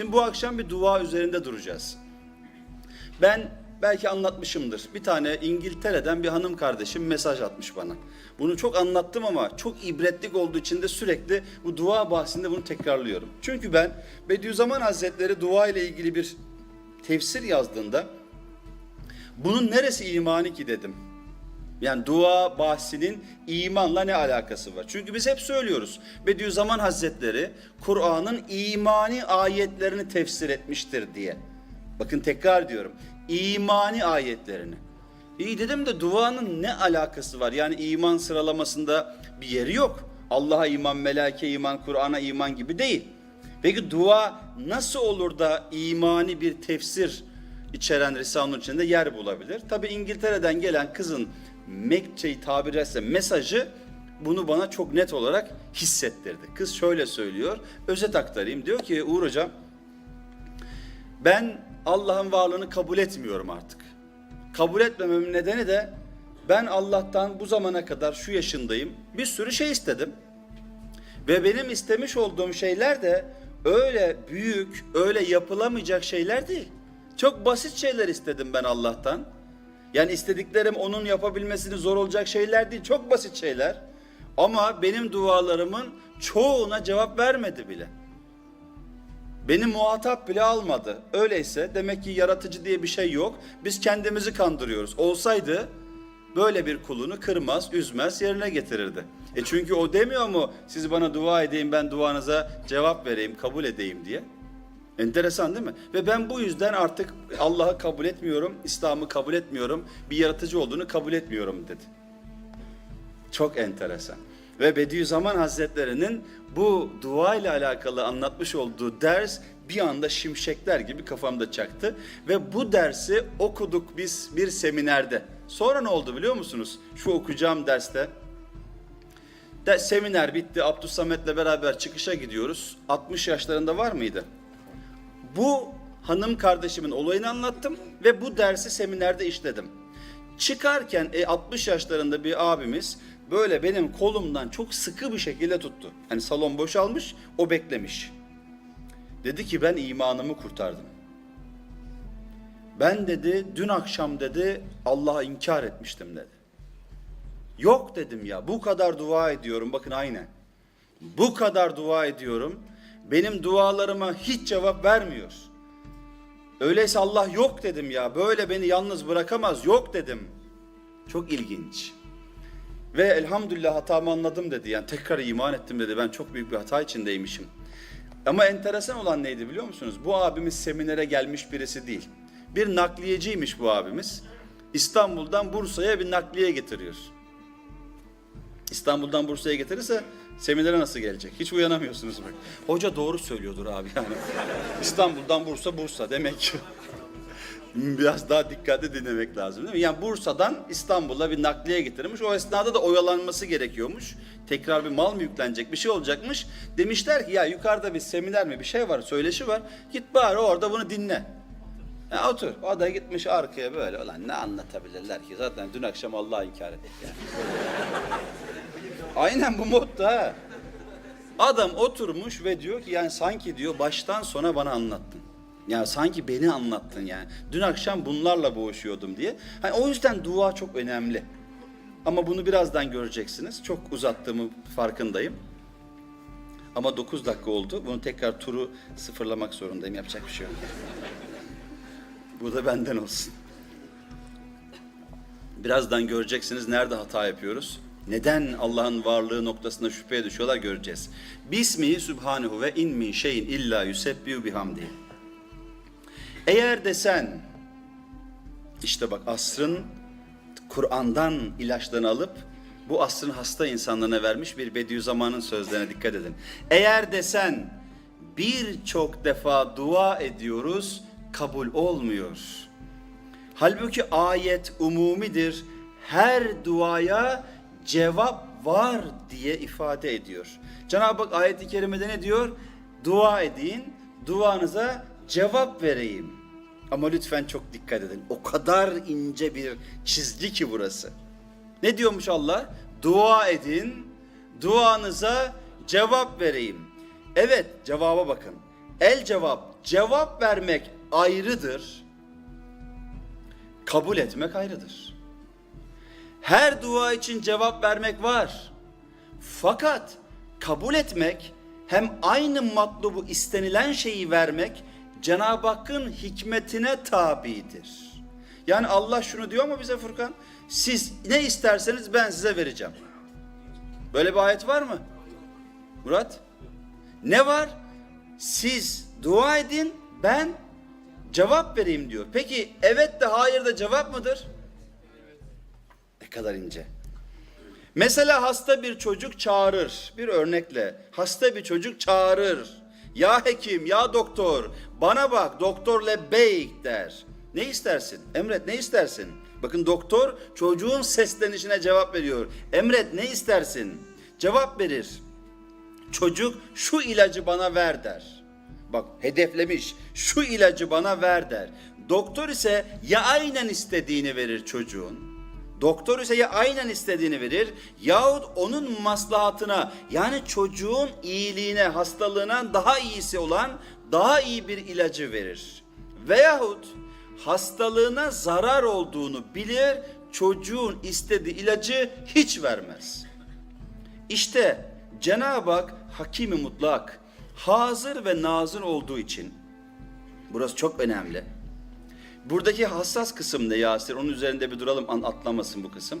Şimdi bu akşam bir dua üzerinde duracağız. Ben belki anlatmışımdır. Bir tane İngiltere'den bir hanım kardeşim mesaj atmış bana. Bunu çok anlattım ama çok ibretlik olduğu için de sürekli bu dua bahsinde bunu tekrarlıyorum. Çünkü ben Bediüzzaman Hazretleri dua ile ilgili bir tefsir yazdığında bunun neresi imani ki dedim. Yani dua bahsinin imanla ne alakası var? Çünkü biz hep söylüyoruz. Bediüzzaman Hazretleri Kur'an'ın imani ayetlerini tefsir etmiştir diye. Bakın tekrar diyorum. İmani ayetlerini. İyi dedim de duanın ne alakası var? Yani iman sıralamasında bir yeri yok. Allah'a iman, meleke iman, Kur'an'a iman gibi değil. Peki dua nasıl olur da imani bir tefsir içeren Risale'nin içinde yer bulabilir? Tabi İngiltere'den gelen kızın Mekçe'yi tabir etse mesajı bunu bana çok net olarak hissettirdi. Kız şöyle söylüyor, özet aktarayım. Diyor ki Uğur Hocam, ben Allah'ın varlığını kabul etmiyorum artık. Kabul etmememin nedeni de ben Allah'tan bu zamana kadar şu yaşındayım bir sürü şey istedim. Ve benim istemiş olduğum şeyler de öyle büyük, öyle yapılamayacak şeyler değil. Çok basit şeyler istedim ben Allah'tan. Yani istediklerim onun yapabilmesini zor olacak şeyler değil, çok basit şeyler. Ama benim dualarımın çoğuna cevap vermedi bile. Beni muhatap bile almadı. Öyleyse demek ki yaratıcı diye bir şey yok. Biz kendimizi kandırıyoruz. Olsaydı böyle bir kulunu kırmaz, üzmez, yerine getirirdi. E çünkü o demiyor mu siz bana dua edeyim ben duanıza cevap vereyim, kabul edeyim diye. Enteresan değil mi? Ve ben bu yüzden artık Allah'ı kabul etmiyorum, İslam'ı kabul etmiyorum, bir yaratıcı olduğunu kabul etmiyorum dedi. Çok enteresan. Ve Bediüzzaman Hazretleri'nin bu dua ile alakalı anlatmış olduğu ders bir anda şimşekler gibi kafamda çaktı. Ve bu dersi okuduk biz bir seminerde. Sonra ne oldu biliyor musunuz? Şu okuyacağım derste. De, seminer bitti. Abdüssamet'le beraber çıkışa gidiyoruz. 60 yaşlarında var mıydı? Bu hanım kardeşimin olayını anlattım ve bu dersi seminerde işledim. Çıkarken e, 60 yaşlarında bir abimiz böyle benim kolumdan çok sıkı bir şekilde tuttu. Hani salon boşalmış, o beklemiş. Dedi ki ben imanımı kurtardım. Ben dedi dün akşam dedi Allah'a inkar etmiştim dedi. Yok dedim ya bu kadar dua ediyorum bakın aynen. Bu kadar dua ediyorum. Benim dualarıma hiç cevap vermiyor. Öyleyse Allah yok dedim ya. Böyle beni yalnız bırakamaz. Yok dedim. Çok ilginç. Ve elhamdülillah hatamı anladım dedi. Yani tekrar iman ettim dedi. Ben çok büyük bir hata içindeymişim. Ama enteresan olan neydi biliyor musunuz? Bu abimiz seminere gelmiş birisi değil. Bir nakliyeciymiş bu abimiz. İstanbul'dan Bursa'ya bir nakliye getiriyor. İstanbul'dan Bursa'ya getirirse seminere nasıl gelecek? Hiç uyanamıyorsunuz bak. Hoca doğru söylüyordur abi yani. İstanbul'dan Bursa, Bursa demek ki. Biraz daha dikkatli dinlemek lazım değil mi? Yani Bursa'dan İstanbul'a bir nakliye getirmiş. O esnada da oyalanması gerekiyormuş. Tekrar bir mal mı yüklenecek, bir şey olacakmış. Demişler ki ya yukarıda bir seminer mi bir şey var, söyleşi var. Git bari orada bunu dinle. Ya otur. O da gitmiş arkaya böyle. Ulan ne anlatabilirler ki? Zaten dün akşam Allah'a inkar ettik yani. Aynen bu modda ha. Adam oturmuş ve diyor ki yani sanki diyor baştan sona bana anlattın. Yani sanki beni anlattın yani. Dün akşam bunlarla boğuşuyordum diye. Hani o yüzden dua çok önemli. Ama bunu birazdan göreceksiniz. Çok uzattığımı farkındayım. Ama 9 dakika oldu. Bunu tekrar turu sıfırlamak zorundayım. Yapacak bir şey yok. Bu da benden olsun. Birazdan göreceksiniz nerede hata yapıyoruz. Neden Allah'ın varlığı noktasında şüpheye düşüyorlar göreceğiz. Bismihi subhanehu ve in min şeyin illa yusebbihu bihamdi. Eğer desen işte bak asrın Kur'an'dan ilaçlarını alıp bu asrın hasta insanlarına vermiş bir Bediüzzaman'ın sözlerine dikkat edin. Eğer desen birçok defa dua ediyoruz kabul olmuyor. Halbuki ayet umumidir. Her duaya cevap var diye ifade ediyor. Cenab-ı Hak ayeti kerimede ne diyor? Dua edin, duanıza cevap vereyim. Ama lütfen çok dikkat edin. O kadar ince bir çizgi ki burası. Ne diyormuş Allah? Dua edin, duanıza cevap vereyim. Evet, cevaba bakın. El cevap cevap vermek ayrıdır. Kabul etmek ayrıdır. Her dua için cevap vermek var. Fakat kabul etmek hem aynı matlubu istenilen şeyi vermek Cenab-ı Hakk'ın hikmetine tabidir. Yani Allah şunu diyor mu bize Furkan? Siz ne isterseniz ben size vereceğim. Böyle bir ayet var mı? Murat? Ne var? Siz dua edin ben cevap vereyim diyor. Peki evet de hayır da cevap mıdır? Kadar ince. Mesela hasta bir çocuk çağırır. Bir örnekle hasta bir çocuk çağırır. Ya hekim ya doktor bana bak doktor lebeyk der. Ne istersin? Emret ne istersin? Bakın doktor çocuğun seslenişine cevap veriyor. Emret ne istersin? Cevap verir. Çocuk şu ilacı bana ver der. Bak hedeflemiş şu ilacı bana ver der. Doktor ise ya aynen istediğini verir çocuğun. Doktor ise ya aynen istediğini verir yahut onun maslahatına yani çocuğun iyiliğine, hastalığına daha iyisi olan daha iyi bir ilacı verir. Veyahut hastalığına zarar olduğunu bilir çocuğun istediği ilacı hiç vermez. İşte Cenab-ı Hak hakimi mutlak, hazır ve nazır olduğu için burası çok önemli. Buradaki hassas kısım ne Yasir? Onun üzerinde bir duralım an- atlamasın bu kısım.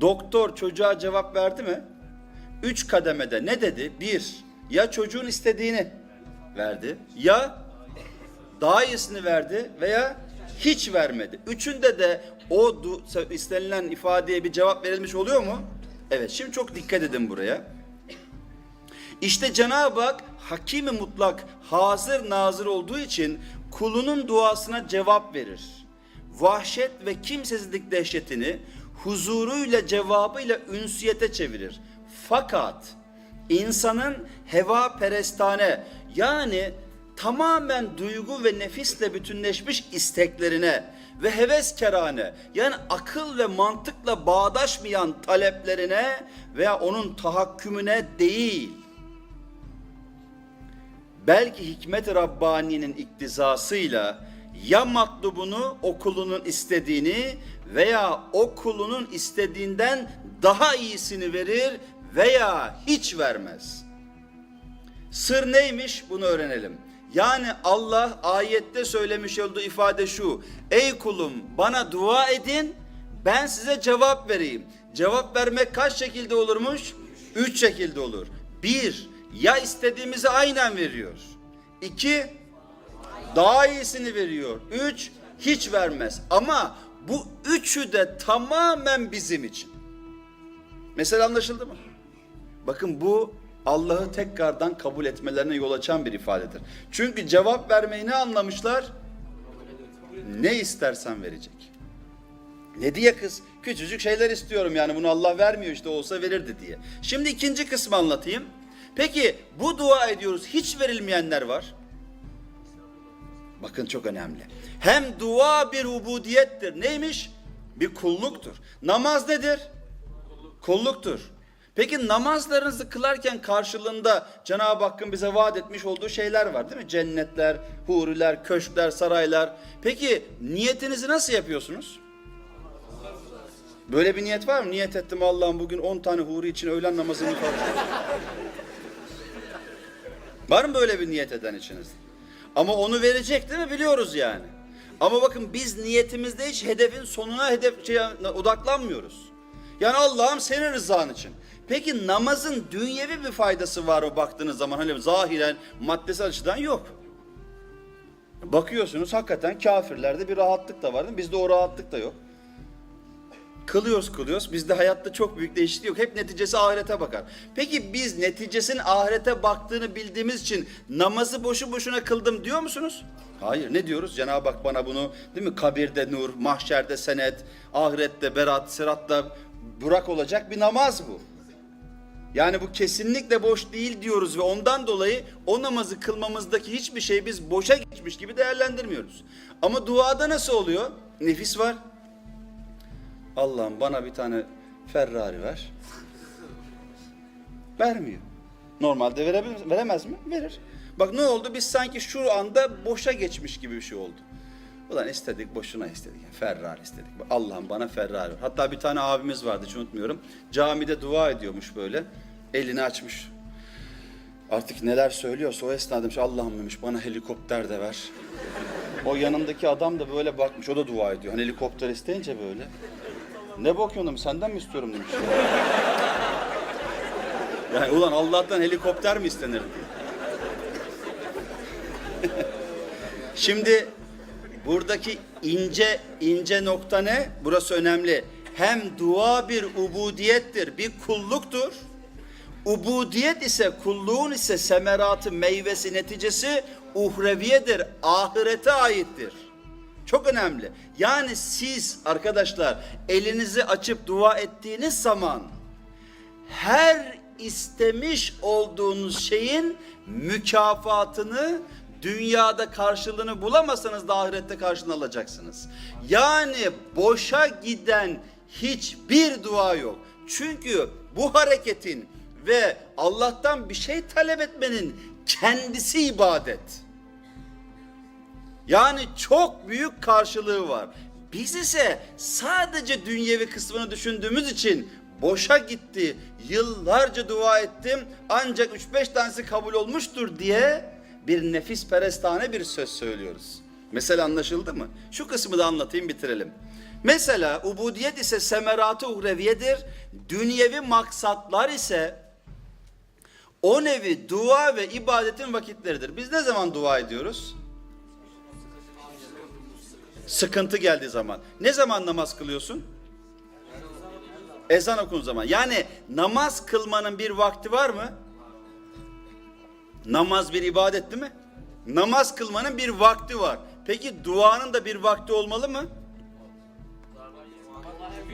Doktor çocuğa cevap verdi mi? Üç kademede ne dedi? Bir, ya çocuğun istediğini verdi ya daha iyisini verdi veya hiç vermedi. Üçünde de o istenilen ifadeye bir cevap verilmiş oluyor mu? Evet şimdi çok dikkat edin buraya. İşte Cenab-ı Hak hakimi mutlak, hazır nazır olduğu için kulunun duasına cevap verir. Vahşet ve kimsesizlik dehşetini huzuruyla cevabıyla ünsiyete çevirir. Fakat insanın heva perestane yani tamamen duygu ve nefisle bütünleşmiş isteklerine ve heveskerane yani akıl ve mantıkla bağdaşmayan taleplerine veya onun tahakkümüne değil belki hikmet-i Rabbani'nin iktizasıyla ya matlubunu o kulunun istediğini veya o kulunun istediğinden daha iyisini verir veya hiç vermez. Sır neymiş bunu öğrenelim. Yani Allah ayette söylemiş olduğu ifade şu. Ey kulum bana dua edin ben size cevap vereyim. Cevap vermek kaç şekilde olurmuş? Üç şekilde olur. Bir, ya istediğimizi aynen veriyor. İki, daha iyisini veriyor. Üç, hiç vermez. Ama bu üçü de tamamen bizim için. Mesela anlaşıldı mı? Bakın bu Allah'ı tekrardan kabul etmelerine yol açan bir ifadedir. Çünkü cevap vermeyi ne anlamışlar? Ne istersen verecek. Ne diye kız? Küçücük şeyler istiyorum yani bunu Allah vermiyor işte olsa verirdi diye. Şimdi ikinci kısmı anlatayım. Peki bu dua ediyoruz hiç verilmeyenler var. Bakın çok önemli. Hem dua bir ubudiyettir. Neymiş? Bir kulluktur. Namaz nedir? Kulluktur. Peki namazlarınızı kılarken karşılığında Cenab-ı Hakk'ın bize vaat etmiş olduğu şeyler var değil mi? Cennetler, huriler, köşkler, saraylar. Peki niyetinizi nasıl yapıyorsunuz? Böyle bir niyet var mı? Niyet ettim Allah'ım bugün 10 tane huri için öğlen namazını kılacağım. Var mı böyle bir niyet eden içinizde? Ama onu verecek değil mi? Biliyoruz yani. Ama bakın biz niyetimizde hiç hedefin sonuna hedef şeye odaklanmıyoruz. Yani Allah'ım senin rızan için. Peki namazın dünyevi bir faydası var mı baktığınız zaman? Hani zahiren maddesel açıdan yok. Bakıyorsunuz hakikaten kafirlerde bir rahatlık da var değil mi? Bizde o rahatlık da yok. Kılıyoruz kılıyoruz. Bizde hayatta çok büyük değişiklik yok. Hep neticesi ahirete bakar. Peki biz neticesinin ahirete baktığını bildiğimiz için namazı boşu boşuna kıldım diyor musunuz? Hayır. Ne diyoruz? Cenab-ı Hak bana bunu değil mi? Kabirde nur, mahşerde senet, ahirette berat, sıratta burak olacak bir namaz bu. Yani bu kesinlikle boş değil diyoruz ve ondan dolayı o namazı kılmamızdaki hiçbir şey biz boşa geçmiş gibi değerlendirmiyoruz. Ama duada nasıl oluyor? Nefis var. Allah'ım bana bir tane Ferrari ver. Vermiyor. Normalde verebilir, veremez mi? Verir. Bak ne oldu? Biz sanki şu anda boşa geçmiş gibi bir şey oldu. Ulan istedik boşuna istedik. Yani Ferrari istedik. Allah'ım bana Ferrari ver. Hatta bir tane abimiz vardı hiç unutmuyorum. Camide dua ediyormuş böyle. Elini açmış. Artık neler söylüyorsa o esnada demiş Allah'ım demiş bana helikopter de ver. O yanındaki adam da böyle bakmış. O da dua ediyor. Hani helikopter isteyince böyle. Ne bakıyorsun senden mi istiyorum demiş. Yani ulan Allah'tan helikopter mi istenir. Şimdi buradaki ince ince nokta ne? Burası önemli. Hem dua bir ubudiyettir, bir kulluktur. Ubudiyet ise kulluğun ise semeratı, meyvesi, neticesi uhreviyedir, ahirete aittir. Çok önemli. Yani siz arkadaşlar elinizi açıp dua ettiğiniz zaman her istemiş olduğunuz şeyin mükafatını dünyada karşılığını bulamasanız da ahirette karşılığını alacaksınız. Yani boşa giden hiçbir dua yok. Çünkü bu hareketin ve Allah'tan bir şey talep etmenin kendisi ibadet. Yani çok büyük karşılığı var. Biz ise sadece dünyevi kısmını düşündüğümüz için boşa gitti. Yıllarca dua ettim ancak 3-5 tanesi kabul olmuştur diye bir nefis perestane bir söz söylüyoruz. Mesela anlaşıldı mı? Şu kısmı da anlatayım bitirelim. Mesela ubudiyet ise semeratı uhreviyedir. Dünyevi maksatlar ise o nevi dua ve ibadetin vakitleridir. Biz ne zaman dua ediyoruz? Sıkıntı geldiği zaman. Ne zaman namaz kılıyorsun? Ezan okun zaman. Yani namaz kılmanın bir vakti var mı? Namaz bir ibadet değil mi? Namaz kılmanın bir vakti var. Peki duanın da bir vakti olmalı mı?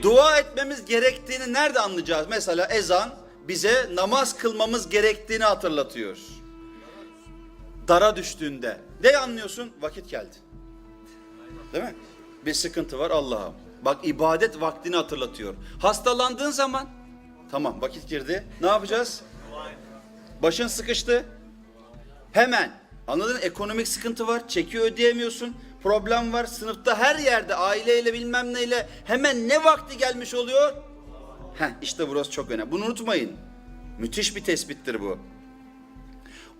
Dua etmemiz gerektiğini nerede anlayacağız? Mesela ezan bize namaz kılmamız gerektiğini hatırlatıyor. Dara düştüğünde. Ne anlıyorsun? Vakit geldi. Değil mi? Bir sıkıntı var Allah'ım. Bak ibadet vaktini hatırlatıyor. Hastalandığın zaman tamam vakit girdi. Ne yapacağız? Başın sıkıştı. Hemen anladın ekonomik sıkıntı var. Çeki ödeyemiyorsun. Problem var. Sınıfta her yerde aileyle bilmem neyle hemen ne vakti gelmiş oluyor? Heh, işte burası çok önemli. Bunu unutmayın. Müthiş bir tespittir bu.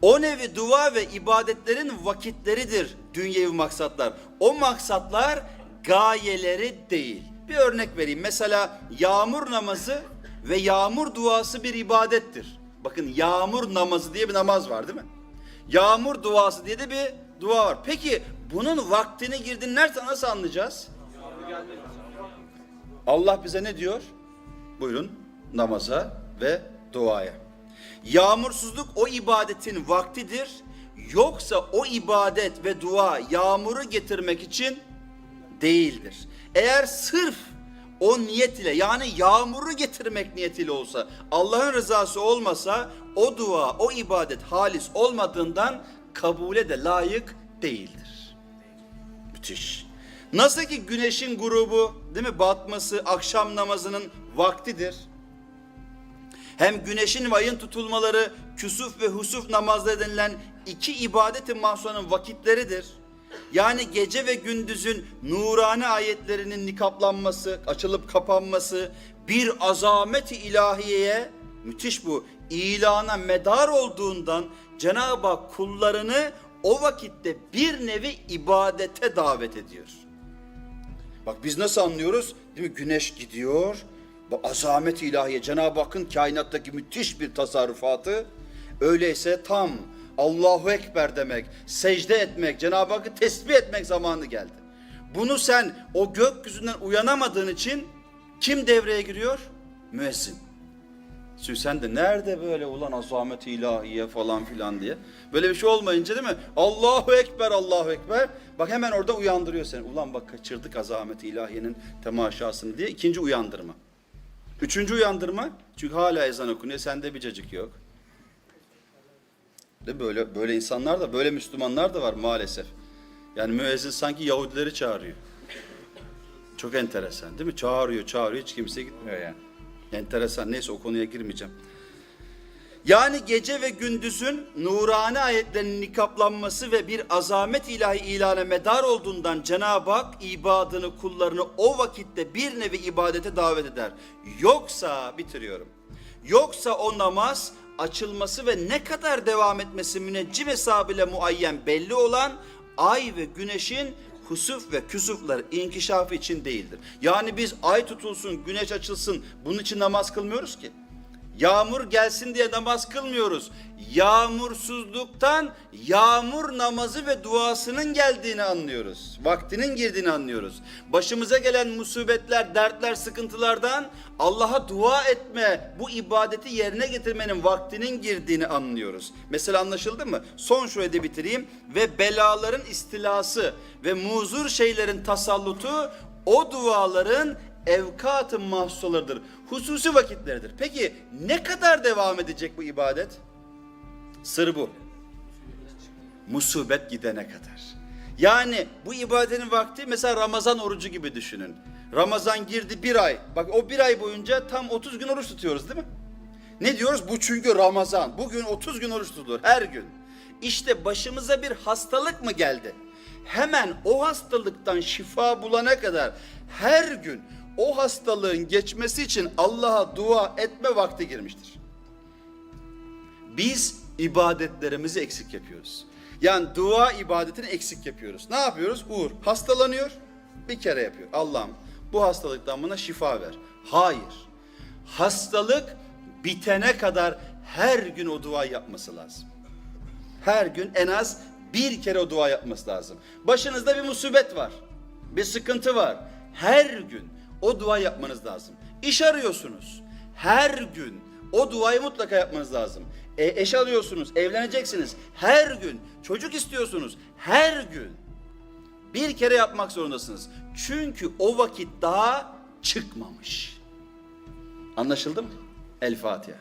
O nevi dua ve ibadetlerin vakitleridir dünyevi maksatlar. O maksatlar gayeleri değil. Bir örnek vereyim. Mesela yağmur namazı ve yağmur duası bir ibadettir. Bakın yağmur namazı diye bir namaz var değil mi? Yağmur duası diye de bir dua var. Peki bunun vaktini girdiğini nereden nasıl anlayacağız? Allah bize ne diyor? Buyurun namaza ve duaya. Yağmursuzluk o ibadetin vaktidir. Yoksa o ibadet ve dua yağmuru getirmek için değildir. Eğer sırf o niyet ile yani yağmuru getirmek niyetiyle olsa Allah'ın rızası olmasa o dua o ibadet halis olmadığından kabule de layık değildir. Müthiş. Nasıl ki güneşin grubu değil mi batması akşam namazının vaktidir. Hem güneşin ve ayın tutulmaları küsuf ve husuf namazları denilen iki ibadetin mahsulanın vakitleridir. Yani gece ve gündüzün nurani ayetlerinin nikaplanması, açılıp kapanması bir azameti ilahiyeye müthiş bu ilana medar olduğundan Cenab-ı Hak kullarını o vakitte bir nevi ibadete davet ediyor. Bak biz nasıl anlıyoruz? Değil mi? Güneş gidiyor. Azamet ilahiye Cenab-ı Hakk'ın kainattaki müthiş bir tasarrufatı. Öyleyse tam Allahu Ekber demek, secde etmek, Cenab-ı Hakk'ı tesbih etmek zamanı geldi. Bunu sen o gökyüzünden uyanamadığın için kim devreye giriyor? Müezzin. Şimdi sen de nerede böyle ulan azamet ilahiye falan filan diye. Böyle bir şey olmayınca değil mi? Allahu Ekber, Allahu Ekber. Bak hemen orada uyandırıyor seni. Ulan bak kaçırdık azamet ilahiyenin temaşasını diye. ikinci uyandırma. Üçüncü uyandırma. Çünkü hala ezan okunuyor. Sende bir cacık yok. De böyle böyle insanlar da böyle Müslümanlar da var maalesef. Yani müezzin sanki Yahudileri çağırıyor. Çok enteresan değil mi? Çağırıyor, çağırıyor hiç kimse gitmiyor yani. Enteresan. Neyse o konuya girmeyeceğim. Yani gece ve gündüzün nurani ayetlerinin nikaplanması ve bir azamet ilahi ilana medar olduğundan Cenab-ı Hak ibadını, kullarını o vakitte bir nevi ibadete davet eder. Yoksa, bitiriyorum. Yoksa o namaz açılması ve ne kadar devam etmesi müneccim hesabıyla muayyen belli olan ay ve güneşin husuf ve küsufları inkişafı için değildir. Yani biz ay tutulsun, güneş açılsın bunun için namaz kılmıyoruz ki. Yağmur gelsin diye namaz kılmıyoruz. Yağmursuzluktan yağmur namazı ve duasının geldiğini anlıyoruz. Vaktinin girdiğini anlıyoruz. Başımıza gelen musibetler, dertler, sıkıntılardan Allah'a dua etme, bu ibadeti yerine getirmenin vaktinin girdiğini anlıyoruz. Mesela anlaşıldı mı? Son şurayı da bitireyim. Ve belaların istilası ve muzur şeylerin tasallutu o duaların evkatı mahsularıdır. Hususi vakitleridir. Peki ne kadar devam edecek bu ibadet? Sır bu. Musibet gidene kadar. Yani bu ibadetin vakti mesela Ramazan orucu gibi düşünün. Ramazan girdi bir ay. Bak o bir ay boyunca tam 30 gün oruç tutuyoruz değil mi? Ne diyoruz? Bu çünkü Ramazan. Bugün 30 gün oruç tutulur her gün. İşte başımıza bir hastalık mı geldi? Hemen o hastalıktan şifa bulana kadar her gün o hastalığın geçmesi için Allah'a dua etme vakti girmiştir. Biz ibadetlerimizi eksik yapıyoruz. Yani dua ibadetini eksik yapıyoruz. Ne yapıyoruz? Uğur hastalanıyor, bir kere yapıyor. Allah'ım bu hastalıktan bana şifa ver. Hayır. Hastalık bitene kadar her gün o dua yapması lazım. Her gün en az bir kere o dua yapması lazım. Başınızda bir musibet var. Bir sıkıntı var. Her gün o dua yapmanız lazım. İş arıyorsunuz. Her gün o duayı mutlaka yapmanız lazım. E, eş alıyorsunuz, evleneceksiniz. Her gün çocuk istiyorsunuz. Her gün bir kere yapmak zorundasınız. Çünkü o vakit daha çıkmamış. Anlaşıldı mı? El Fatiha.